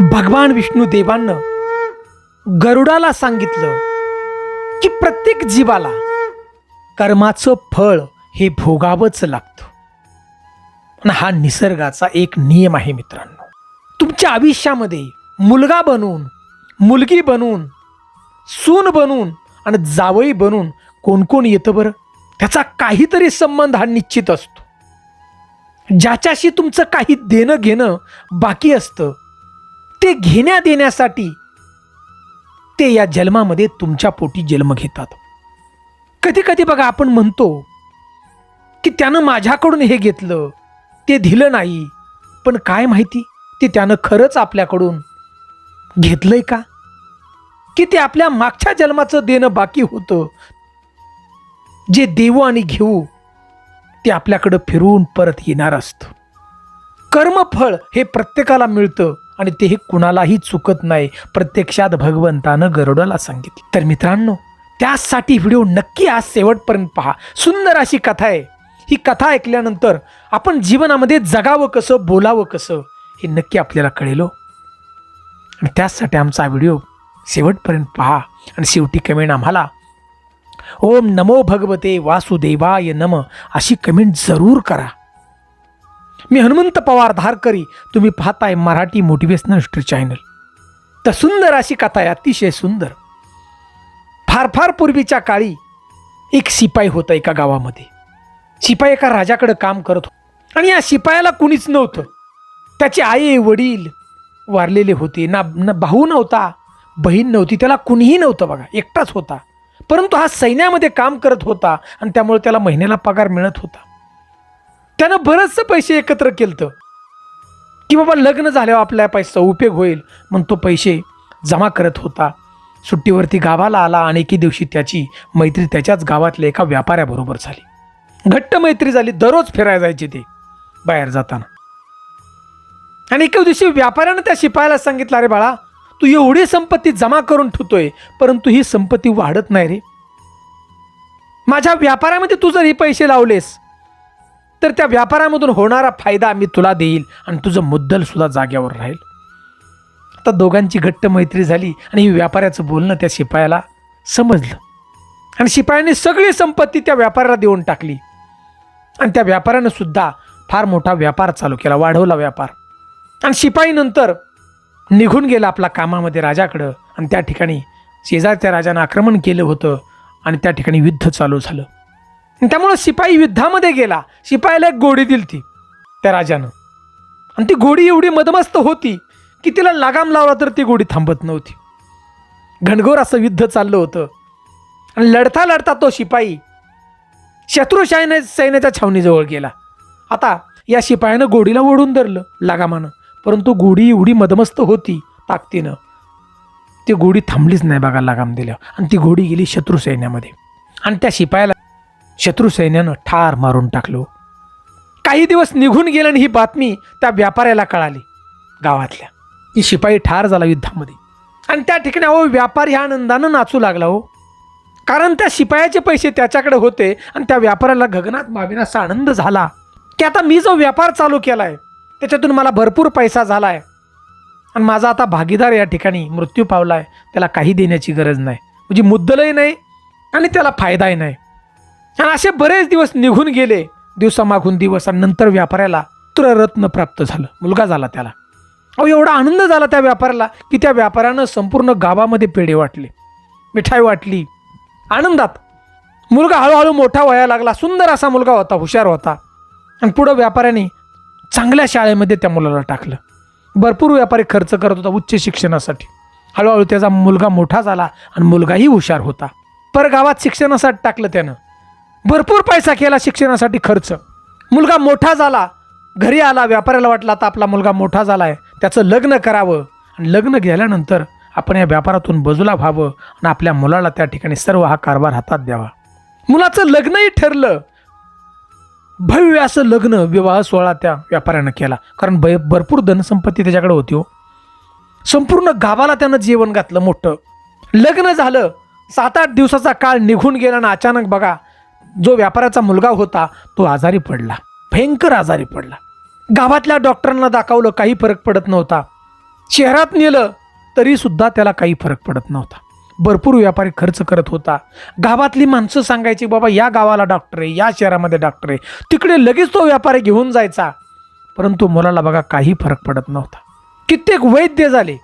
भगवान विष्णू देवांना गरुडाला सांगितलं की प्रत्येक जीवाला कर्माचं फळ हे भोगावंच लागतं. आणि हा निसर्गाचा एक नियम आहे मित्रांनो. तुमच्या आयुष्यामध्ये मुलगा बनून मुलगी बनून सून बनून आणि जावई बनून कोण कोण येतं बरं? त्याचा काहीतरी संबंध हा निश्चित असतो. ज्याच्याशी तुमचं काही देणं घेणं बाकी असतं ते घेण्या देण्यासाठी ते या जन्मामध्ये तुमच्या पोटी जन्म घेतात. कधी कधी बघा आपण म्हणतो की त्यानं माझ्याकडून हे घेतलं ते दिलं नाही. पण काय माहिती ते त्यानं खरंच आपल्याकडून घेतलंय का? की ते आपल्या मागच्या जन्माचं देणं बाकी होतं. जे देऊ आणि घेऊ ते आपल्याकडं फिरून परत येणार असतं. कर्मफळ हे प्रत्येकाला मिळतं. आणि ते हे कुणालाही चुकत नाही. प्रत्यक्षात भगवंतानं गरुडाला सांगितलं. तर मित्रांनो त्यासाठी व्हिडिओ नक्की आज शेवटपर्यंत पहा. सुंदर अशी कथा आहे. ही कथा ऐकल्यानंतर आपण जीवनामध्ये जगावं कसं बोलावं कसं हे नक्की आपल्याला कळेलो हो. आणि त्याचसाठी आमचा व्हिडिओ शेवटपर्यंत पहा. आणि शेवटी कमेंट आम्हाला ओम नमो भगवते वासुदेवाय नम. अशी कमेंट जरूर करा. मी हनुमंत पवार धारकरी तुम्ही पाहताय मराठी मोटिवेशनल स्ट्री चॅनल तर सुंदर अशी कथा आहे अतिशय सुंदर. फार फार पूर्वीच्या काळी एक शिपाई होता एका गावामध्ये. शिपाई एका राजाकडे काम करत होता. आणि या शिपायाला कुणीच नव्हतं. त्याचे आई वडील वारलेले होते. ना ना भाऊ नव्हता बहीण नव्हती त्याला कुणीही नव्हतं बघा एकटाच होता. परंतु हा सैन्यामध्ये काम करत होता आणि त्यामुळे त्याला महिन्याला पगार मिळत होता. त्यानं बरंचसं पैसे एकत्र केलं की बाबा लग्न झाल्यावर आपल्या पैसा उपयोग होईल म्हणून तो पैसे जमा करत होता. सुट्टीवरती गावाला आला आणि एके दिवशी त्याची मैत्री त्याच्याच गावातल्या एका व्यापाऱ्याबरोबर झाली. घट्ट मैत्री झाली दररोज फिरायला जायचे ते बाहेर जाताना. आणि एका दिवशी व्यापाऱ्यानं त्या शिपायाला सांगितलं अरे बाळा तू एवढी संपत्ती जमा करून ठेवतोय परंतु ही संपत्ती वाढत नाही रे. माझ्या व्यापारामध्ये तू जर हे पैसे लावलेस तर त्या व्यापारामधून होणारा फायदा मी तुला देईल आणि तुझं मुद्दल सुद्धा जाग्यावर राहील. आता दोघांची घट्ट मैत्री झाली आणि व्यापाऱ्याचं बोलणं त्या शिपायाला समजलं. आणि शिपायाने सगळी संपत्ती त्या व्यापाऱ्याला देऊन टाकली. आणि त्या व्यापाऱ्यानं सुद्धा फार मोठा व्यापार चालू केला वाढवला व्यापार. आणि शिपाईनंतर निघून गेला आपला कामामध्ये राजाकडं आणि त्या ठिकाणी शेजारच्या राजानं आक्रमण केलं होतं आणि त्या ठिकाणी युद्ध चालू झालं. त्यामुळं शिपाई युद्धामध्ये गेला. शिपायाला एक गोडी दिली ती त्या राजानं. आणि ती घोडी एवढी मदमस्त होती की तिला लगाम लावला तर ती गोडी थांबत नव्हती. घनघोर असं युद्ध चाललं होतं. आणि लढता लढता तो शिपाई शत्रू सैन्य सैन्याच्या छावणीजवळ गेला. आता या शिपायानं गोडीला ओढून धरलं लगामानं. परंतु गोडी एवढी मदमस्त होती ताकदीनं. ती गोडी थांबलीच नाही बघा लगाम दिल्या आणि ती गोडी गेली शत्रू सैन्यामध्ये. आणि त्या शिपायाला शत्रुसैन्यानं ठार मारून टाकलो. काही दिवस निघून गेलं आणि ही बातमी त्या व्यापाऱ्याला कळाली गावातल्या. की शिपाई ठार झाला युद्धामध्ये. आणि त्या ठिकाणी अहो व्यापारी ह्या आनंदानं नाचू लागला हो. कारण त्या शिपायाचे पैसे त्याच्याकडे होते आणि त्या व्यापाऱ्याला गगनात मावेन असा आनंद झाला. की आता मी जो व्यापार चालू केला आहे त्याच्यातून मला भरपूर पैसा झाला आहे आणि माझा आता भागीदार या ठिकाणी मृत्यू पावला आहे त्याला काही देण्याची गरज नाही. म्हणजे मुद्दलही नाही आणि त्याला फायदाही नाही. आणि असे बरेच दिवस निघून गेले दिवसामागून दिवस आणि नंतर व्यापाऱ्याला रत्न प्राप्त झालं. मुलगा झाला त्याला. अहो एवढा आनंद झाला त्या व्यापाऱ्याला की त्या व्यापाऱ्यानं संपूर्ण गावामध्ये पेढे वाटले मिठाई वाटली आनंदात. मुलगा हळूहळू मोठा व्हायला लागला सुंदर असा मुलगा होता हुशार होता. आणि पुढं व्यापाऱ्याने चांगल्या शाळेमध्ये त्या मुलाला टाकलं. भरपूर व्यापारी खर्च करत होता उच्च शिक्षणासाठी. हळूहळू त्याचा मुलगा मोठा झाला आणि मुलगाही हुशार होता. पर गावात शिक्षणासाठी टाकलं त्यानं. भरपूर पैसा केला शिक्षणासाठी खर्च. मुलगा मोठा झाला घरी आला व्यापाऱ्याला वाटला आता आपला मुलगा मोठा झाला आहे त्याचं लग्न करावं. आणि लग्न गेल्यानंतर आपण या व्यापारातून बाजूला व्हावं आणि आपल्या मुलाला त्या ठिकाणी सर्व हा कारभार हातात द्यावा. मुलाचं लग्नही ठरलं. भव्य असं लग्न विवाह सोहळा त्या व्यापाऱ्यानं केला. कारण भ भरपूर धनसंपत्ती त्याच्याकडे होती हो. संपूर्ण गावाला त्यानं जेवण घातलं मोठं. लग्न झालं. सात आठ दिवसाचा काळ निघून गेला आणि अचानक बघा जो व्यापाराचा मुलगा होता तो आजारी पडला. भयंकर आजारी पडला. गावातल्या डॉक्टरांना दाखवलं काही फरक पडत नव्हता. शहरात नेलं तरीसुद्धा त्याला काही फरक पडत नव्हता. भरपूर व्यापारी खर्च करत होता. गावातली माणसं सांगायची बाबा या गावाला डॉक्टर आहे या शहरामध्ये डॉक्टर आहे. तिकडे लगेच तो व्यापारी घेऊन जायचा. परंतु मुलाला बघा काही फरक पडत नव्हता. कित्येक वैद्य झाले.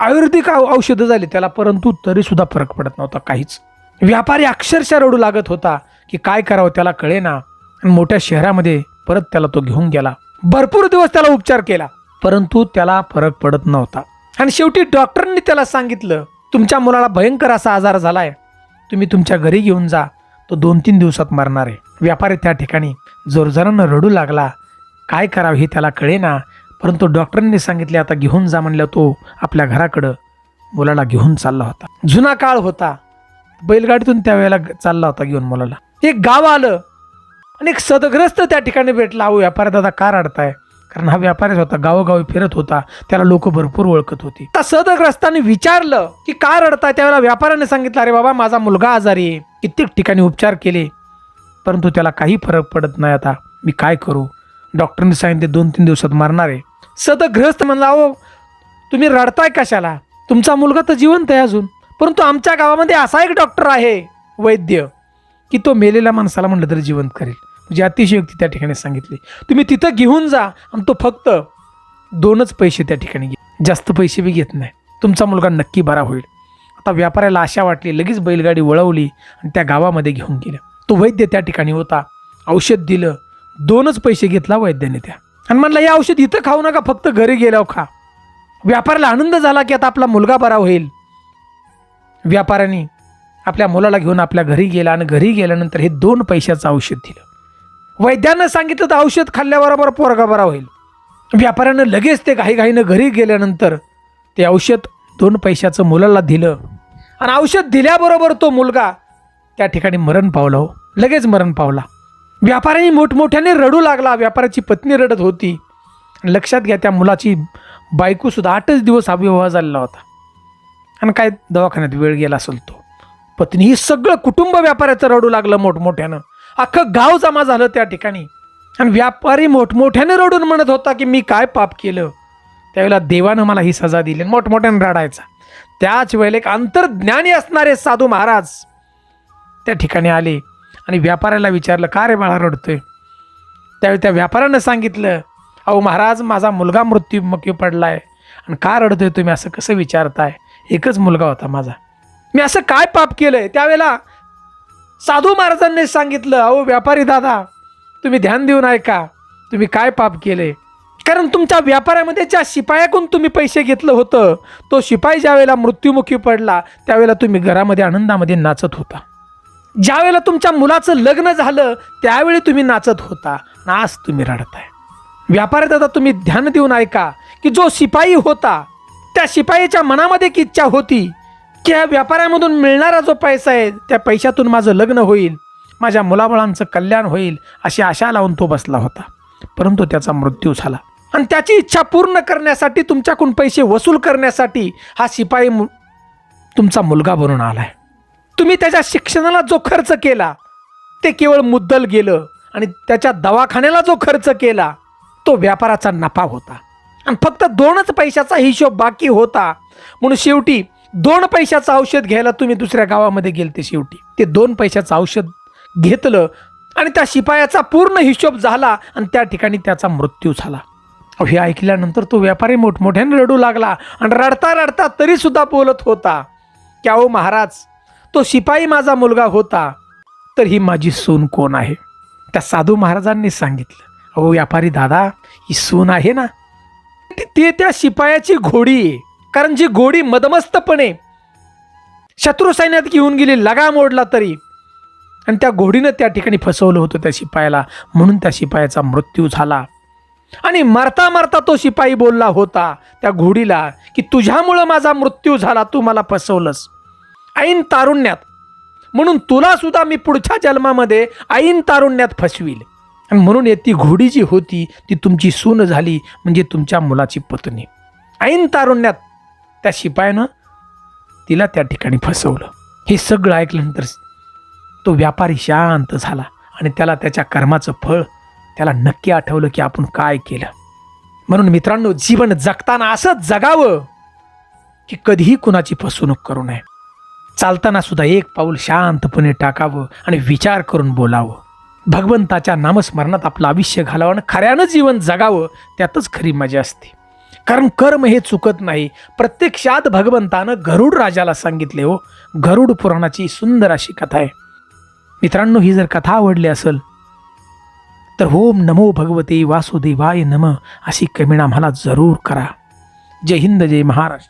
आयुर्वेदिक औ- औषधं झाली त्याला परंतु तरीसुद्धा फरक पडत नव्हता काहीच. व्यापारी अक्षरशः रडू लागत होता. की काय करावं त्याला कळेना. आणि मोठ्या शहरामध्ये परत त्याला तो घेऊन गेला. भरपूर दिवस त्याला उपचार केला परंतु त्याला फरक पडत नव्हता. आणि शेवटी डॉक्टरांनी त्याला सांगितलं तुमच्या मुलाला भयंकर असा आजार झालाय. तुम्ही तुमच्या घरी घेऊन जा. तो दोन तीन दिवसात मरणार आहे. व्यापारी त्या ठिकाणी जोरजोरानं रडू लागला. काय करावं हे त्याला कळेना. परंतु डॉक्टरांनी सांगितले आता घेऊन जा म्हणलं तो आपल्या घराकडं मुलाला घेऊन चालला होता. जुना काळ होता. बैलगाडीतून त्यावेळेला चालला होता घेऊन मुलाला. एक गाव आलं. आणि एक सदग्रस्त त्या ठिकाणी भेटला. अहो व्यापारी दादा का रडताय? कारण हा व्यापारीच होता गावोगावी फिरत होता. त्याला लोक भरपूर ओळखत होती. त्या सदग्रस्ताने विचारलं की का रडताय? त्यावेळेला व्यापाऱ्याने सांगितलं अरे बाबा माझा मुलगा आजारी आहे. कित्येक ठिकाणी उपचार केले. परंतु त्याला काही फरक पडत नाही आता. मी काय करू? डॉक्टरने सांगितले दोन तीन दिवसात मरणार आहे. सदग्रस्त म्हणला अहो तुम्ही रडताय कशाला? तुमचा मुलगा तर जिवंत आहे अजून. परंतु आमच्या गावामध्ये असा एक डॉक्टर आहे वैद्य. की तो मेलेल्या माणसाला म्हटलं तरी जिवंत करेल. म्हणजे अतिशयोक्ती त्या ठिकाणी सांगितली. तुम्ही तिथं घेऊन जा आणि तो फक्त दोनच पैसे त्या ठिकाणी घे. जास्त पैसे बी घेत नाही. तुमचा मुलगा नक्की बरा होईल. आता व्यापाऱ्याला आशा वाटली लगेच बैलगाडी वळवली आणि त्या गावामध्ये घेऊन गेलं तो वैद्य त्या ठिकाणी होता. औषध दिलं. दोनच पैसे घेतला वैद्याने त्या. आणि म्हणलं हे औषध इथं खाऊ नका फक्त घरी गेल्यावर खा. व्यापाऱ्याला आनंद झाला की आता आपला मुलगा बरा होईल. व्यापाऱ्याने आपल्या मुलाला घेऊन आपल्या घरी गेला आणि घरी गेल्यानंतर हे दोन पैशाचं औषध दिलं. वैद्यानं सांगितलं तर औषध खाल्ल्याबरोबर पोरगा बरा होईल. व्यापाऱ्यानं लगेच ते घाईघाईनं घरी गेल्यानंतर ते औषध दोन पैशाचं मुलाला दिलं. आणि औषध दिल्याबरोबर तो मुलगा त्या ठिकाणी मरण पावला हो. लगेच मरण पावला. व्यापाऱ्यांनी मोठमोठ्याने रडू लागला. व्यापाऱ्याची पत्नी रडत होती. लक्षात घ्या त्या मुलाची बायकोसुद्धा आठच दिवस अविवाह झालेला होता. आणि काय दवाखान्यात वेळ गेला असेल तो. पत्नी ही सगळं कुटुंब व्यापाऱ्याचं रडू लागलं मोठमोठ्यानं. अख्खं गाव जमा झालं त्या ठिकाणी. आणि व्यापारी मोठमोठ्याने रडून म्हणत होता की मी काय पाप केलं? त्यावेळेला देवानं मला ही सजा दिली आणि मोठमोठ्यानं रडायचा. त्याच वेळेला एक अंतर्ज्ञानी असणारे साधू महाराज त्या ठिकाणी आले आणि व्यापाऱ्याला विचारलं का रे बाळा रडतोय? त्यावेळी त्या व्यापाऱ्यानं सांगितलं अहो महाराज माझा मुलगा मृत्यूमुखी आहे आणि का रडतोय तुम्ही असं कसं विचारताय? एकच मुलगा होता माझा. मी असं काय पाप केलं आहे त्यावेळेला साधू महाराजांनी सांगितलं अहो व्यापारी दादा तुम्ही ध्यान देऊन ऐका तुम्ही काय पाप केले कारण तुमच्या व्यापारामध्ये ज्या शिपायाकडून तुम्ही पैसे घेतलं होतं तो शिपाई ज्यावेळेला मृत्युमुखी पडला त्यावेळेला तुम्ही घरामध्ये आनंदामध्ये नाचत होता. ज्यावेळेला तुमच्या मुलाचं लग्न झालं त्यावेळी तुम्ही नाचत होता आज तुम्ही रडताय. व्यापारी दादा तुम्ही ध्यान देऊन ऐका की जो शिपाई होता त्या शिपाईच्या मनामध्ये एक इच्छा होती की ह्या व्यापाऱ्यामधून मिळणारा जो पैसा आहे त्या पैशातून माझं लग्न होईल माझ्या मुलामुळांचं कल्याण होईल अशी आशा लावून तो बसला होता. परंतु त्याचा मृत्यू झाला. आणि त्याची इच्छा पूर्ण करण्यासाठी तुमच्याकडून पैसे वसूल करण्यासाठी हा शिपाई मु- तुमचा मुलगा बनून आलाय. तुम्ही त्याच्या शिक्षणाला जो खर्च केला ते केवळ मुद्दल गेलं आणि त्याच्या दवाखान्याला जो खर्च केला तो व्यापाराचा नफा होता. आणि फक्त दोनच पैशाचा हिशोब बाकी होता. म्हणून शेवटी दोन पैशाचं औषध घ्यायला तुम्ही दुसऱ्या गावामध्ये गेलते शेवटी. ते दोन पैशाचं औषध घेतलं आणि त्या शिपायाचा पूर्ण हिशोब झाला आणि त्या ठिकाणी त्याचा मृत्यू झाला. अहो, हे ऐकल्यानंतर तो व्यापारी मोठमोठ्याने रडू लागला आणि रडता रडता तरीसुद्धा बोलत होता की अहो महाराज तो शिपाई माझा मुलगा होता तर ही माझी सून कोण आहे? त्या साधू महाराजांनी सांगितलं अहो व्यापारी दादा ही सून आहे ना. ती- त्या शिपायाची घोडी आहे. कारण जी घोडी मदमस्तपणे शत्रू सैन्यात घेऊन गेली लगाम ओढला तरी आणि त्या घोडीनं त्या ठिकाणी फसवलं होतं त्या शिपायाला. म्हणून त्या शिपायाचा मृत्यू झाला. आणि मरता मरता तो शिपाई बोलला होता त्या घोडीला की तुझ्यामुळं माझा मृत्यू झाला तू मला फसवलंस. ऐन तारुण्यात म्हणून तुला सुद्धा मी पुढच्या जन्मामध्ये ऐन तारुण्यात फसवील. आणि म्हणून ती घोडी जी होती ती तुमची सून झाली म्हणजे तुमच्या मुलाची पत्नी. ऐन तारुण्यात त्या शिपायानं तिला त्या ठिकाणी फसवलं. हे सगळं ऐकल्यानंतर तो व्यापारी शांत झाला आणि त्याला त्याच्या कर्माचं फळ त्याला नक्की आठवलं की आपण काय केलं. म्हणून मित्रांनो जीवन जगताना असंच जगावं की कधीही कुणाची फसवणूक करू नये. चालताना सुद्धा एक पाऊल शांतपणे टाकावं आणि विचार करून बोलावं. भगवंताच्या नामस्मरणात आपलं आयुष्य घालावं आणि खऱ्यानं जीवन जगावं त्यातच खरी मजा असते. कारण कर्म हे चुकत नाही. प्रत्यक्षात भगवंतानं गरुड राजाला सांगितले हो. गरुड पुराणाची सुंदर अशी कथा आहे. मित्रांनो ही जर कथा आवडली असेल तर ओम नमो भगवते वासुदेवाय नम अशी कमेंट आम्हाला जरूर करा. जय हिंद जय महाराष्ट्र.